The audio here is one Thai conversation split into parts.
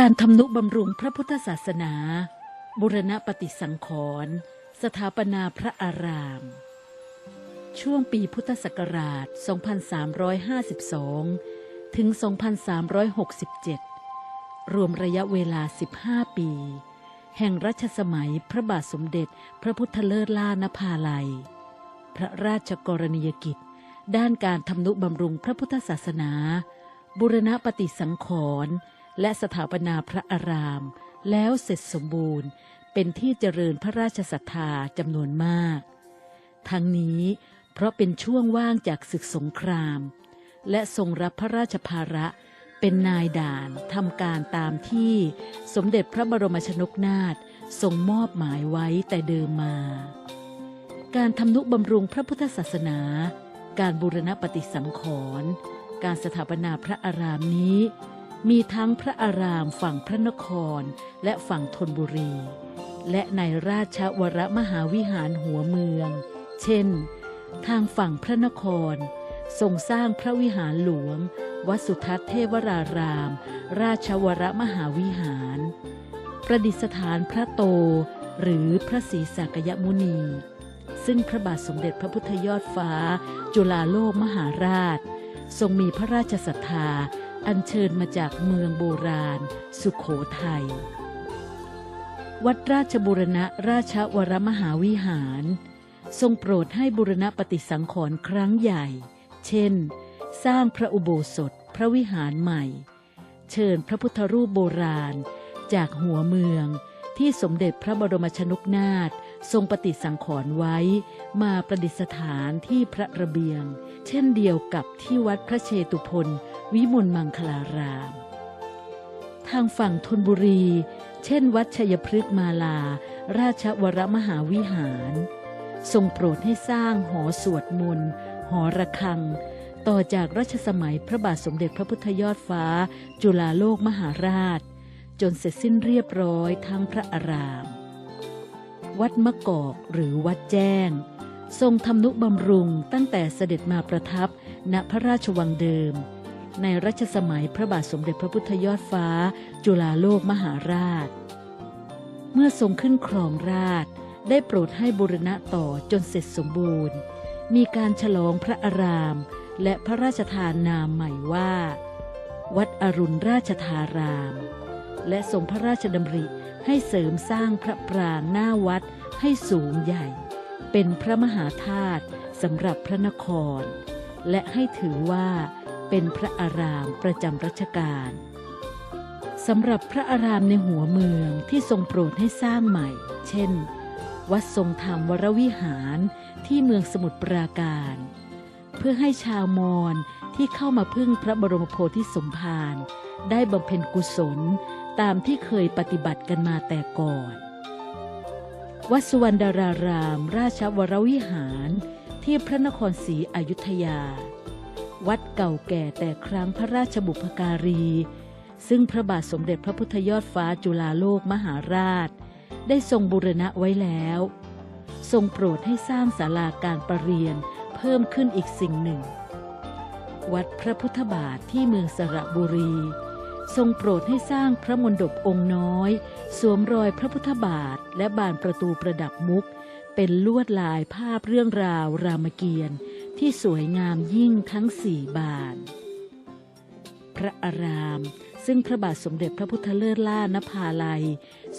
การทำนุบำรุงพระพุทธศาสนา บุรณปฏิสังขรณ์สถาปนาพระอาราม ช่วงปีพุทธศักราช 2352 ถึง 2367 รวมระยะเวลา 15 ปี แห่งรัชสมัยพระบาทสมเด็จพระพุทธเลิศล่านภาลัย พระราชกรณียกิจ ด้านการทำนุบำรุงพระพุทธศาสนา บุรณปฏิสังขรณ์ และสถาปนาพระอาราม แล้วเสร็จสมบูรณ์เป็นที่เจริญพระราชศรัทธาจำนวนมาก ทั้งนี้เพราะเป็นช่วงว่างจากศึกสงคราม และทรงรับพระราชภาระเป็นนายด่านทำการตามที่สมเด็จพระบรมชนกนาถทรงมอบหมายไว้แต่เดิมมา การทำนุบำรุงพระพุทธศาสนา การบูรณปฏิสังขรณ์การสถาปนาพระอารามนี้ มีทั้งพระอารามฝั่งพระนครและฝั่งธนบุรี และในราชวรมหาวิหารหัวเมือง เช่น ทางฝั่งพระนคร ทรงสร้างพระวิหารหลวง วัดสุทัศน์เทวราราม ราชวรมหาวิหาร ประดิษฐานพระโตหรือพระศรีสักยมุนี ซึ่งพระบาทสมเด็จพระพุทธยอดฟ้า จุฬาโลกมหาราช ทรงมีพระราชศรัทธา อัญเชิญมาจากเมืองโบราณ สุขโขทัย วัดราชบุรณะราชวรมหาวิหาร ทรงโปรดให้บุรณปฏิสังขรณ์ครั้งใหญ่ เช่น สร้างพระอุโบสถพระวิหารใหม่ เชิญพระพุทธรูปโบราณ จากหัวเมืองที่สมเด็จพระบรมชนกนาถ ทรงปฏิสังขรณ์ไว้มาประดิษฐานที่พระระเบียง เช่นเดียวกับที่วัดพระเชตุพนวิมลมังคลาราม ทางฝั่งธนบุรี เช่น วัดชัยพฤกษ์มาลา ราชวรมหาวิหาร ทรงโปรดให้สร้างหอสวดมนต์หอระฆัง ต่อจากรัชสมัยพระบาทสมเด็จพระพุทธยอดฟ้า จุฬาโลกมหาราช จนเสร็จสิ้นเรียบร้อยทั้งพระอาราม วัดมะกอกหรือวัดแจ้ง ทรงทำนุบำรุงตั้งแต่เสด็จมาประทับณพระราชวังเดิม ในรัชสมัยพระบาทสมเด็จพระพุทธยอดฟ้า จุฬาโลกมหาราช เมื่อทรงขึ้นครองราช ได้โปรดให้บุรณะต่อจนเสร็จสมบูรณ์ มีการฉลองพระอาราม และพระราชทานนามใหม่ว่า วัดอรุณราชธาราม และทรงพระราชดำริ ให้เสริมสร้างพระปรางหน้าวัดให้สูงใหญ่ เป็นพระมหาธาตุสำหรับพระนคร และให้ถือว่าเป็นพระอารามประจำรัชกาลสำหรับพระอารามในหัวเมืองที่ทรงโปรดให้สร้างใหม่ เช่น วัดทรงธรรมวรวิหารที่เมืองสมุทรปราการ เพื่อให้ชาวมอญที่เข้ามาพึ่งพระบรมโพธิสมภารได้บำเพ็ญกุศลตามที่เคยปฏิบัติกันมาแต่ก่อน วัดสุวรรณดาราราม ราชวรวิหารที่พระนครศรีอยุธยา วัดเก่าแก่แต่ครั้งพระราชบุพการี ซึ่งพระบาทสมเด็จพระพุทธยอดฟ้าจุฬาโลกมหาราช ได้ทรงบูรณะไว้แล้ว ทรงโปรดให้สร้างศาลาการประเรียน เพิ่มขึ้นอีกสิ่งหนึ่ง วัดพระพุทธบาทที่เมืองสระบุรี ทรงโปรดให้สร้างพระมณฑปองค์น้อย สวมรอยพระพุทธบาทและบานประตูประดับมุก เป็นลวดลายภาพเรื่องราวรามเกียรติ์ที่สวยงามยิ่งทั้งสี่บาน พระอาราม ซึ่งพระบาทสมเด็จพระพุทธเลิศล่านภาลัย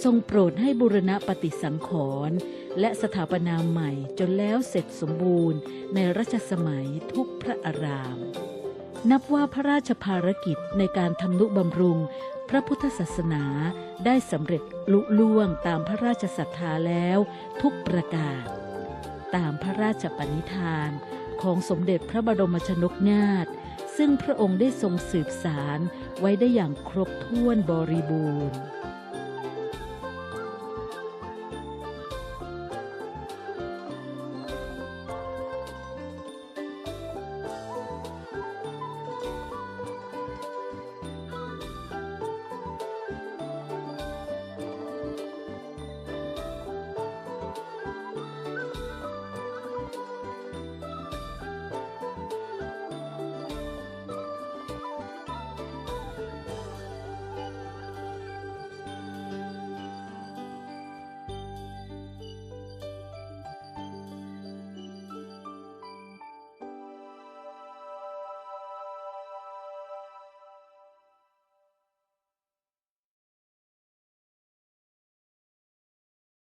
ทรงโปรดให้บุรณะปฏิสังขรณ์และสถาปนาใหม่จนแล้วเสร็จสมบูรณ์ ในรัชสมัยทุกพระอาราม นับว่าพระราชภารกิจในการทำนุบำรุง พระพุทธศาสนาได้สำเร็จลุล่วงตามพระราชศรัทธาแล้วทุกประการตามพระราชปณิธานของสมเด็จพระบรมชนกนาถ ซึ่งพระองค์ได้ทรงสืบสารไว้ได้อย่างครบถ้วนบริบูรณ์